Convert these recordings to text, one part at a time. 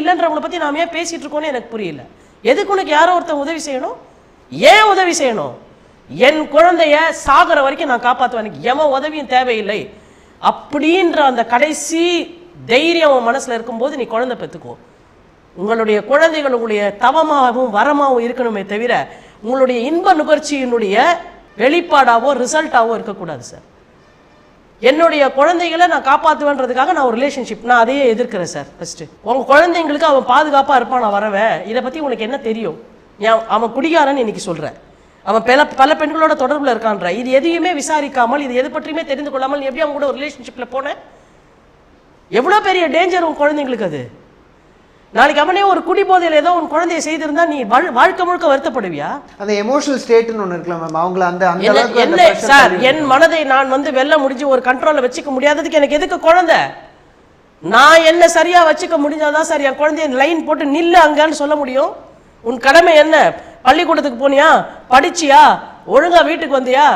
இல்லைன்றவங்கள பற்றி நாம் ஏன் பேசிகிட்டு இருக்கோன்னு எனக்கு புரியல. எதுக்கு உனக்கு யாரோ ஒருத்தன் உதவி செய்யணும்? ஏன் உதவி செய்யணும்? என் குழந்தைய சாகிற வரைக்கும் நான் காப்பாற்றுவேன் எனக்கு எவன் உதவியும் தேவையில்லை. அப்படின்ற அந்த கடைசி தைரியம் உன் மனசில் இருக்கும்போது நீ குழந்தை பெற்றுக்கோ உங்களுடைய குழந்தைகள் உங்களுடைய தவமாகவும் வரமாகவும் இருக்கணுமே தவிர உங்களுடைய இன்ப நுகர்ச்சியினுடைய வெளிப்பாடாவோ ரிசல்ட்டாவோ இருக்கக்கூடாது சார். என்னுடைய குழந்தைகளை நான் காப்பாற்றுவேன்றதுக்காக நான் ஒரு ரிலேஷன்ஷிப் நான் அதையே எதிர்க்கிறேன் சார் ஃபஸ்ட்டு உங்கள் குழந்தைங்களுக்கு அவன் பாதுகாப்பாக இருப்பான் நான் வரவேன் இதை பற்றி உனக்கு என்ன தெரியும்? அவன் குடிகாரன் இன்னைக்கு சொல்கிறேன் அவன் பல பல பெண்களோட தொடர்பில் இருக்கான்ற. இது எதையுமே விசாரிக்காமல் இது எது பற்றியுமே தெரிந்து கொள்ளாமல் எப்படி அவங்க கூட ஒரு ரிலேஷன்ஷிப்பில் போனேன் எவ்வளோ பெரிய டேஞ்சர் உன் குழந்தைங்களுக்கு அது? நாளைக்கு அவனே ஒரு குடி போதையில் ஏதோ உன் குழந்தைய செய்திருந்தா நீ வாழ் வாழ்க்கை முழுக்க வருத்தப்படுவியா? அந்த எமோஷனல் ஸ்டேட்னு ஒன்று இருக்கலாம் மேம் அவங்கள அந்த அந்த என்ன சார் என் மனதை நான் வந்து வெல்ல முடிஞ்சு ஒரு கண்ட்ரோல்ல வச்சுக்க முடியாததுக்கு எனக்கு எதுக்கு குழந்தை? நான் என்ன சரியா வச்சுக்க முடிஞ்சாதான் சார் என் குழந்தைய லைன் போட்டு நில்லு அங்கன்னு சொல்ல முடியும்? உன் கடமை என்ன? பள்ளிக்கூடத்துக்கு போனியா? படிச்சியா? ஒழுங்கா வீட்டுக்கு வந்தியா?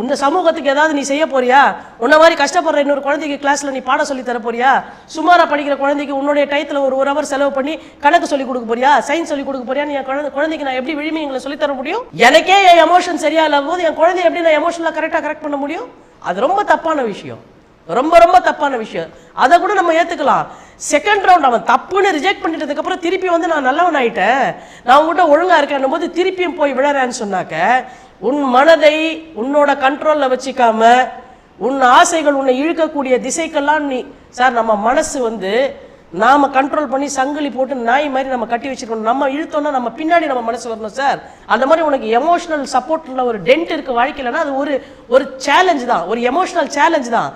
இந்த சமூகத்துக்கு ஏதாவது நீ செய்ய போறியா? உன்ன மாதிரி கஷ்டப்படுற இன்னொரு குழந்தைக்கு கிளாஸ்ல நீ பாடம் சொல்லி தர போறியா? சுமாரா படிக்கிற குழந்தைக்கு உன்னுடைய டயத்துல ஒரு ஒரு ஹவர் செலவு பண்ணி கணக்கு சொல்லி கொடுக்க போறியா? சயின்ஸ் சொல்லி கொடுக்க போறியா நீ என் குழந்தை குழந்தைக்கு நான் எப்படி விழுமியங்களை சொல்லி தர முடியும்? எனக்கே என் எமோஷன் சரியா இல்லாத போது என் குழந்தைய எப்படி நான் எமோஷனலா கரெக்டா கரெக்ட் பண்ண முடியும்? அது ரொம்ப தப்பான விஷயம். ரொம்ப ரொம்ப தப்பான விஷயம். அதை கூட நம்ம ஏத்துக்கலாம். செகண்ட் ரவுண்ட் அவன் தப்புன்னு ரிஜெக்ட் பண்ணிட்டதுக்கப்புறம் திருப்பி வந்து நான் நல்லவன் ஆயிட்டேன். நான் உங்கள்கிட்ட ஒழுங்காக இருக்கேன் போது திருப்பியும் போய் விழறேன்னு சொன்னாக்க உன் மனதை உன்னோட கண்ட்ரோலில் வச்சுக்காம உன் ஆசைகள் உன்னை இழுக்கக்கூடிய திசைக்கெல்லாம் நீ சார் நம்ம மனசு வந்து நாம் கண்ட்ரோல் பண்ணி சங்கிலி போட்டு நாய் மாதிரி நம்ம கட்டி வச்சிருக்கணும் நம்ம இழுத்தோம்னா நம்ம பின்னாடி நம்ம மனசு வரணும் சார். அந்த மாதிரி உனக்கு எமோஷனல் சப்போர்ட்டில் ஒரு டென்ட் இருக்க வாழ்க்கையிலனா அது ஒரு ஒரு சேலஞ்ச் தான். ஒரு எமோஷனல் சேலஞ்ச் தான்.